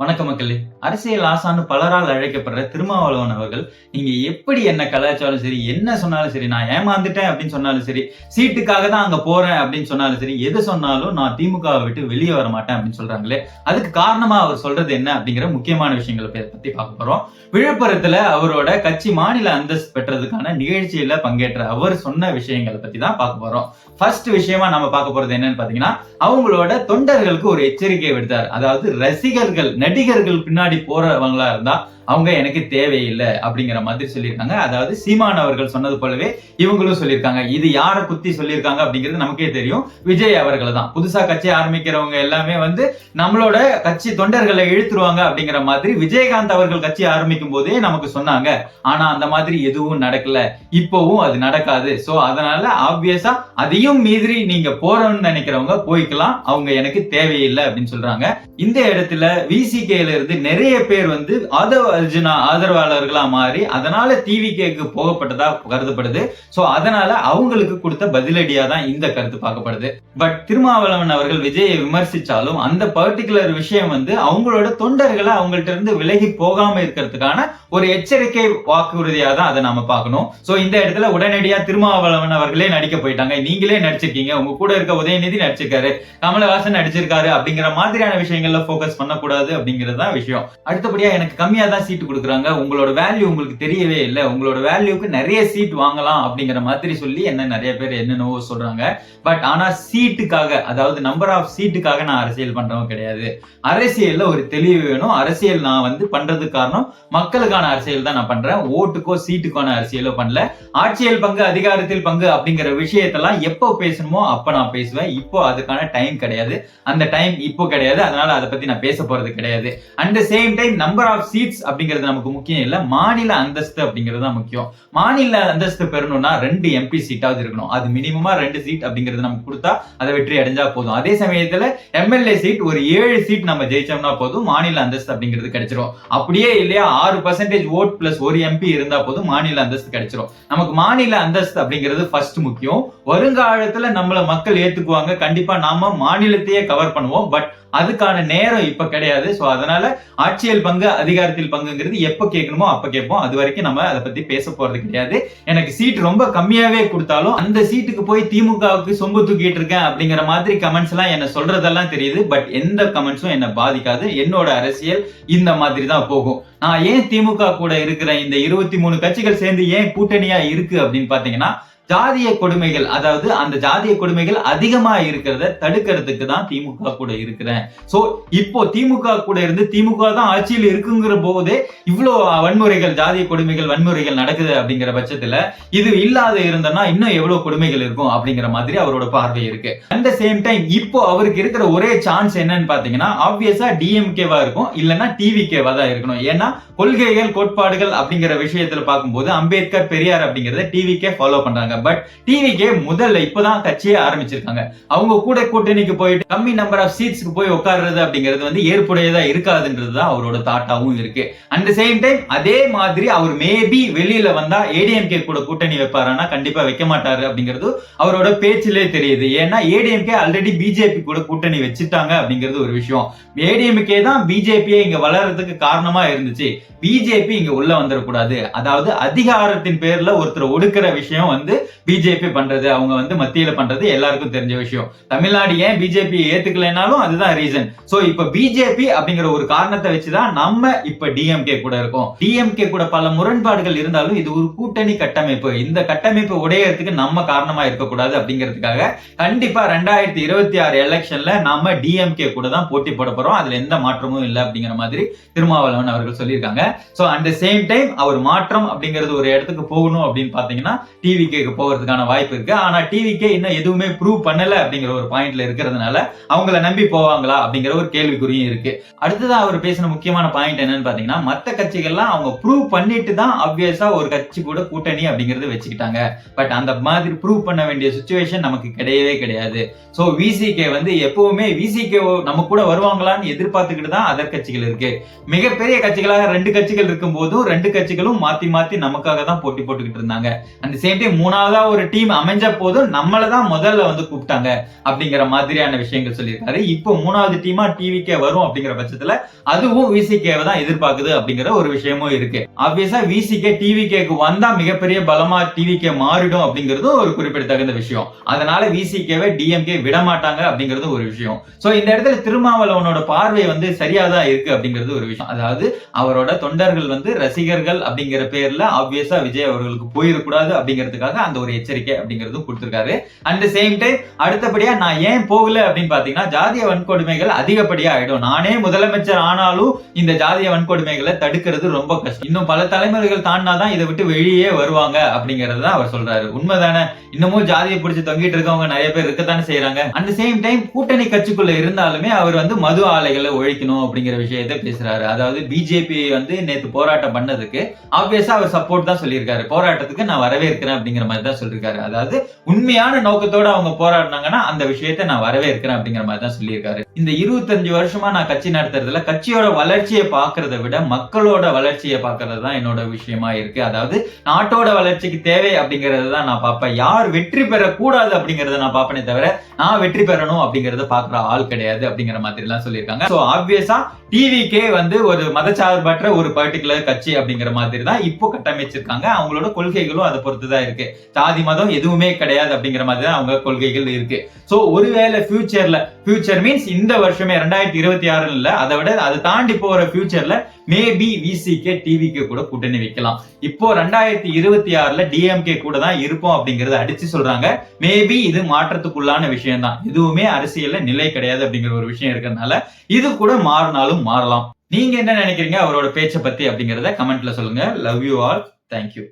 வணக்கம் மக்களே. அரசியல் ஆசான்னு பலரால் அழைக்கப்படுற திருமாவளவன் அவர்கள் நீங்க எப்படி என்ன கலாச்சாரம் சரி என்ன சொன்னாலும் சரி நான் ஏமாந்துட்டேன் அப்படின்னு சொன்னாலும் சரி சீட்டுக்காக தான் அங்க போறேன் அப்படின்னு சொன்னாலும் சரி எது சொன்னாலும் நான் திமுகவை விட்டு வெளியே வர மாட்டேன் அப்படின்னு சொல்றாங்களே அதுக்கு காரணமா அவர் சொல்றது என்ன அப்படிங்கிற முக்கியமான விஷயங்களை பத்தி பார்க்க போறோம். விழுப்புரத்துல அவரோட கட்சி மாநில அந்தஸ்து பெற்றதுக்கான நிகழ்ச்சியில பங்கேற்ற அவர் சொன்ன விஷயங்களை பத்தி தான் பார்க்க போறோம். ஃபர்ஸ்ட் விஷயமா நம்ம பார்க்க போறது என்னன்னு பாத்தீங்கன்னா அவங்களோட தொண்டர்களுக்கு ஒரு எச்சரிக்கை விடுத்தார். அதாவது ரசிகர்கள் நடிகர்கள் பின்னாடி போறவங்களா இருந்தா அவங்க எனக்கு தேவையில்லை அப்படிங்கிற மாதிரி சொல்லியிருக்காங்க. அதாவது சீமான் அவர்கள் சொன்னது போலவே இவங்களும் சொல்லியிருக்காங்க. இது யாரை குத்தி சொல்லியிருக்காங்க அப்படிங்கிறது நமக்கே தெரியும். விஜய் அவர்களை தான். புதுசா கட்சி ஆரம்பிக்கிறவங்க எல்லாமே வந்து நம்மளோட கட்சி தொண்டர்களை இழுத்துருவாங்க அப்படிங்கிற மாதிரி விஜயகாந்த் அவர்கள் கட்சி ஆரம்பிக்கும் போதே நமக்கு சொன்னாங்க. ஆனா அந்த மாதிரி எதுவும் நடக்கல. இப்போவும் அது நடக்காது. சோ அதனால ஆப்வியஸா அதையும் மீறி நீங்க போறோம்னு நினைக்கிறவங்க போய்க்கலாம். அவங்க எனக்கு தேவையில்லை அப்படின்னு சொல்றாங்க. இந்த இடத்துல விசிகேல இருந்து நிறைய பேர் வந்து ஆதவ அர்ஜுனா ஆதரவாளர்களா மாறி அதனால டிவிகேக்கு போகப்பட்டதா கருதப்படுது. சோ அதனால அவங்களுக்கு கொடுத்த பதிலடியா தான் இந்த கருத்து பார்க்கப்படுது. பட் திருமாவளவன் அவர்கள் விஜயை விமர்சிச்சாலும் அந்த பர்டிகுலர் விஷயம் வந்து அவங்களோட தொண்டர்களை அவங்கள்ட்ட இருந்து விலகி போகாம இருக்கிறதுக்கான ஒரு எச்சரிக்கை வாக்குறுதியா தான் அதை நாம பார்க்கணும். சோ இந்த இடத்துல உடனடியா திருமாவளவன் அவர்களே நடிக்க போயிட்டாங்க. நீங்களே நடிச்சிருக்கீங்க. உங்க கூட இருக்க உதயநிதி நடிச்சிருக்காரு. கமலஹாசன் நடிச்சிருக்காரு அப்படிங்கிற மாதிரியான விஷயங்கள்ல ஃபோக்கஸ் பண்ணக்கூடாது அப்படிங்கிறது தான் விஷயம். அடுத்தபடியா எனக்கு கம்மியா தான் சீட் கொடுக்குறாங்க. உங்களோட வேல்யூ உங்களுக்கு தெரியவே இல்லை. உங்களோட வேல்யூக்கு நிறைய சீட் வாங்கலாம் அப்படிங்கிற மாதிரி சொல்லி என்ன நிறைய பேர் என்னென்னவோ சொல்றாங்க. பட் ஆனா சீட்டுக்காக அதாவது நம்பர் ஆஃப் சீட்டுக்காக நான் அரசியல் பண்றவன் கிடையாது. அரசியல்ல ஒரு தெளிவு வேணும். அரசியல் நான் வந்து பண்றதுக்கு காரணம் மக்களுக்கான அரசியல் தான் நான் பண்றேன். ஓட்டுக்கோ சீட்டுக்கான அரசியலோ பண்ணல. ஆட்சியல் பங்கு அதிகாரத்தில் பங்கு அப்படிங்கிற விஷயத்தெல்லாம் எப்போ பேசணுமோ அப்ப நான் பேசுவேன். இப்போ அதுக்கான டைம் கிடையாது. அந்த டைம் இப்போ கிடையாது. அதனால அதை பத்தி நான் பேச போறது கிடையாது. At same time number of seats அப்படிங்கிறது நமக்கு முக்கியம் இல்ல. மாநில அந்தஸ்து அப்படிங்கிறது தான் முக்கியம். மாநில அந்தஸ்து பெறணும்னா ரெண்டு எம்பி சீட்டாவது இருக்கணும். அது மினிமமா ரெண்டு சீட் அப்படிங்கிறது நமக்கு கொடுத்தா அதை வெற்றி அடைஞ்சா போதும். அதே சமயத்துல எம்எல்ஏ சீட் ஒரு ஏழு சீட் நம்ம ஜெயிச்சோம்னா போதும் மாநில அந்தஸ்து அப்படிங்கிறது கிடைச்சிரும். அப்படியே இல்லையா ஆறு பர்சன்டேஜ் ஓட் பிளஸ் ஒரு எம்பி இருந்தா போதும் மாநில அந்தஸ்து கிடைச்சிரும். நமக்கு மாநில அந்தஸ்து அப்படிங்கிறது ஃபர்ஸ்ட் முக்கியம். வருங்காலத்துல நம்மள மக்கள் ஏத்துக்குவாங்க. கண்டிப்பா நாம மாநிலத்தையே கவர் பண்ணுவோம். பட் அதுக்கான நேரம் இப்ப கிடையாது. ஸோ அதனால ஆட்சியல் பங்கு அதிகாரத்தில் பங்குங்கிறது எப்ப கேட்கணுமோ அப்ப கேட்போம். அது வரைக்கும் நம்ம அதை பத்தி பேச போறது கிடையாது. எனக்கு சீட் ரொம்ப கம்மியாவே கொடுத்தாலும் அந்த சீட்டுக்கு போய் திமுகவுக்கு சொம்பு தூக்கிட்டு இருக்கேன் அப்படிங்கிற மாதிரி கமெண்ட்ஸ் எல்லாம் என்ன சொல்றதெல்லாம் தெரியுது. பட் எந்த கமெண்ட்ஸும் என்ன பாதிக்காது. என்னோட அரசியல் இந்த மாதிரி தான் போகும். நான் ஏன் திமுக கூட இருக்கிற இந்த இருபத்தி மூணு கட்சிகள் சேர்ந்து ஏன் கூட்டணியா இருக்கு அப்படின்னு பாத்தீங்கன்னா ஜாதிய கொடுமைகள் அதாவது அந்த ஜாதிய கொடுமைகள் அதிகமா இருக்கிறத தடுக்கிறதுக்கு தான் திமுக கூட இருக்கிறேன். சோ இப்போ திமுக கூட இருந்து திமுக தான் ஆட்சியில் இருக்குங்கிற போதே இவ்வளோ வன்முறைகள் ஜாதிய கொடுமைகள் வன்முறைகள் நடக்குது அப்படிங்கிற பட்சத்துல இது இல்லாத இருந்தனா இன்னும் எவ்வளவு கொடுமைகள் இருக்கும் அப்படிங்கிற மாதிரி அவரோட பார்வை இருக்கு. அந்த சேம் டைம் இப்போ அவருக்கு இருக்கிற ஒரே சான்ஸ் என்னன்னு பாத்தீங்கன்னா ஆப்வியஸா டிஎம்கேவா இருக்கும் இல்லைன்னா டிவிகேவா தான் இருக்கணும். ஏன்னா கொள்கைகள் கோட்பாடுகள் அப்படிங்கிற விஷயத்துல பார்க்கும்போது அம்பேத்கர் பெரியார் அப்படிங்கறத டிவிகே ஃபாலோ பண்றாங்க. பட் டிவிக்கே முதல்ல இப்பதான் கட்சியே ஆரம்பிச்சிருக்காங்க. அவங்க கூட கூட்டணிக்கு போயிட்டு கம்மி நம்பர் ஆஃப் சீட்ஸ்க்கு போய் உட்காடுறது அப்படிங்கிறது வந்து ஏற்புடையதா இருக்காதுன்றது தான் அவரோட தாட்டாவும் இருக்கு. அட் சேம் டைம் அதே மாதிரி அவர் மேபி வெளியில வந்தா ஏடிஎம்கே கூட கூட்டணி வைப்பாரானா கண்டிப்பா வைக்க மாட்டாரு அப்படிங்கிறது அவரோட பேச்சிலே தெரியுது. ஏன்னா ஏடிஎம்கே ஆல்ரெடி பிஜேபி கூட கூட்டணி வச்சுட்டாங்க அப்படிங்கிறது ஒரு விஷயம். ஏடிஎம்கே தான் பிஜேபியை இங்க வளர்றதுக்கு காரணமா இருந்துச்சு. பிஜேபி இங்க உள்ள வந்துடக்கூடாது. அதாவது அதிகாரத்தின் பேர்ல ஒருத்தர் ஒடுக்கிற விஷயம் வந்து பிஜேபி பண்றது அவங்க வந்து மத்தியில பண்றது எல்லாருக்கும் தெரிஞ்ச விஷயம். தமிழ்நாடு ஏன் பிஜேபி ஏத்துக்கலைனாலும் அதுதான் ரீசன் சோ இப்ப பிஜேபி அப்படிங்கிற ஒரு காரணத்தை வச்சுதான் நம்ம இப்ப டிஎம்கே கூட இருக்கோம். டிஎம்கே கூட பல முரண்பாடுகள் இருந்தாலும் இது ஒரு கூட்டணி கட்டமைப்பு. இந்த கட்டமைப்பு உடையறதுக்கு நம்ம காரணமா இருக்கக்கூடாது அப்படிங்கிறதுக்காக கண்டிப்பா ரெண்டாயிரத்தி இருபத்தி ஆறு எலெக்ஷன்ல நம்ம டிஎம்கே கூட தான் போட்டி போட போறோம். அதுல எந்த மாற்றமும் இல்லை அப்படிங்கிற மாதிரி திருமாவளவன் அவர்கள் சொல்லியிருக்காங்க. சோ அட் சேம் டைம் அவர் மாற்றம் அப்படிங்கிறது ஒரு இடத்துக்கு போகணும் அப்படின்னு பாத்தீங்கன்னா டிவிகேக்கு போகிறதுக்கான வாய்ப்பு இருக்கு. ஆனா டிவிக்கே இன்னும் எதுவுமே ப்ரூவ் பண்ணல அப்படிங்கிற ஒரு பாயிண்ட்ல இருக்கிறதுனால அவங்கள நம்பி போவாங்களா அப்படிங்கிற ஒரு கேள்விக்குறியும் இருக்கு. அடுத்ததா அவர் பேசின முக்கியமான பாயிண்ட் என்னன்னு பாத்தீங்கன்னா மத்த கட்சிகள்லாம் அவங்க ப்ரூவ் பண்ணிட்டு தான் அப்வியஸா ஒரு கட்சி கூட கூட்டணி அப்படிங்கறத வச்சுக்கிட்டாங்க. பட் அந்த மாதிரி ப்ரூவ் பண்ண வேண்டிய சுச்சுவேஷன் நமக்கு கிடையவே கிடையாது. சோ விசிகே வந்து எப்பவுமே விசிகே நம்ம கூட வருவாங்களான்னு எதிர்பார்த்துக்கிட்டு தான் அதர் கட்சிகள் இருக்கு. மிகப்பெரிய கட்சிகளாக ரெண்டு கட்சிகள் இருக்கும் போதும் ரெண்டு கட்சிகளும் மாத்தி மாத்தி நமக்காக தான் போட்டி போட்டுக்கிட்டு இருந்தாங்க. அந்த சேம் டைம் மூணாவது மூணாவதா ஒரு டீம் அமைஞ்ச போதும் நம்மளை தான் முதல்ல வந்து கூப்பிட்டாங்க அப்படிங்கிற மாதிரியான விஷயங்கள் சொல்லியிருக்காரு. இப்போ மூணாவது டீமா டிவிக்கே வரும் அப்படிங்கிற பட்சத்துல அதுவும் விசிகேவை தான் எதிர்பார்க்குது அப்படிங்கிற ஒரு விஷயமும் இருக்கு. ஆப்வியஸா விசிகே டிவிகேக்கு வந்தா மிகப்பெரிய பலமா டிவிகே மாறிடும் அப்படிங்கிறதும் ஒரு குறிப்பிடத்தகுந்த விஷயம். அதனால விசிகேவை டிஎம்கே விட மாட்டாங்க அப்படிங்கிறது ஒரு விஷயம். சோ இந்த இடத்துல திருமாவளவனோட பார்வை வந்து சரியா தான் இருக்கு அப்படிங்கிறது ஒரு விஷயம். அதாவது அவரோட தொண்டர்கள் வந்து ரசிகர்கள் அப்படிங்கிற பேர்ல ஆப்வியஸா விஜய் அவர்களுக்கு போயிடக்கூடாது அப்படிங்கிறதுக்காக அந்த ஒரு எச்சரிக்கை அப்படிங்கிறதும் கொடுத்திருக்காரு. அட் சேம் டைம் அடுத்தபடியா நான் ஏன் போகல அப்படின்னு பாத்தீங்கன்னா ஜாதிய வன்கொடுமைகள் அதிகப்படியா ஆயிடும் நானே முதலமைச்சர் ஆனாலும் இந்த ஜாதிய வன்கொடுமைகளை தடுக்கிறது ரொம்ப கஷ்டம். இன்னும் பல தலைமுறைகள் தாண்டினாதான் இதை விட்டு வெளியே வருவாங்க அப்படிங்கறது தான் அவர் சொல்றாரு. உண்மைதானே? இன்னமும் ஜாதியை பிடிச்சி தொங்கிட்டு இருக்கவங்க நிறைய பேர் இருக்கத்தானே செய்யறாங்க அட் சேம் டைம் கூட்டணி கட்சிக்குள்ள இருந்தாலுமே அவர் வந்து மது ஆலைகளை ஒழிக்கணும் அப்படிங்கிற விஷயத்த பேசுறாரு. அதாவது பிஜேபி வந்து நேத்து போராட்டம் பண்ணதுக்கு ஆப்வியஸா அவர் சப்போர்ட் தான் சொல்லியிருக்காரு. போராட்டத்துக்கு நான் வரவேற்கிறேன் அப்படிங்கிற மாதிரி தான் சொல்லியிருக்காரு அதாவது உண்மையான நோக்கத்தோட அவங்க போராடினாங்கன்னா அந்த விஷயத்தை நான் வரவே இருக்கிறேன் அப்படிங்கிற மாதிரி தான் சொல்லியிருக்காரு. இந்த இருபத்தஞ்சு வருஷமா நான் கட்சி நடத்துறதுல கட்சியோட வளர்ச்சியை பார்க்கறத விட மக்களோட வளர்ச்சியை பார்க்கறது தான் என்னோட விஷயமா இருக்கு. அதாவது நாட்டோட வளர்ச்சிக்கு தேவை அப்படிங்கறத தான் நான் பார்ப்பேன். யார் வெற்றி பெறக்கூடாது அப்படிங்கறத நான் பார்ப்பேனே தவிர நான் வெற்றி பெறணும் அப்படிங்கறத பாக்குற ஆள் கிடையாது அப்படிங்கிற மாதிரி எல்லாம் சொல்லியிருக்காங்க ஸோ ஆப்வியஸா டிவிக்கே வந்து ஒரு மதச்சார்பற்ற ஒரு பர்டிகுலர் கட்சி அப்படிங்கிற மாதிரி தான் இப்போ கட்டமைச்சிருக்காங்க. அவங்களோட கொள்கைகளும் அதை பொறுத்து தான் இருக்கு. சாதி மதம் எதுவுமே கிடையாது அப்படிங்கிற மாதிரி தான் அவங்க கொள்கைகள் இருக்கு. சோ ஒருவேளை ஃபியூச்சர்ல ஃபியூச்சர் மீன்ஸ் இந்த வருஷமே ரெண்டாயிரத்தி இருபத்தி ஆறுல இல்ல அதை விட அதை தாண்டி போற ஃபியூச்சர்ல மேபி விசிகே டிவிக்கு கூட கூட்டணி வைக்கலாம். இப்போ ரெண்டாயிரத்தி இருபத்தி ஆறுல டிஎம்கே கூட தான் இருப்போம் அப்படிங்கறத அடிச்சு சொல்றாங்க. மேபி இது மாற்றத்துக்குள்ளான விஷயம் தான் எதுவுமே அரசியல்ல நிலை கிடையாது அப்படிங்கிற ஒரு விஷயம் இருக்கிறதுனால இது கூட மாறினாலும் மாறலாம். நீங்க என்ன நினைக்கிறீங்க? அவரோட பேச்சை பத்தி அப்படிங்கறத கமெண்ட்ல சொல்லுங்க. Love you all thank you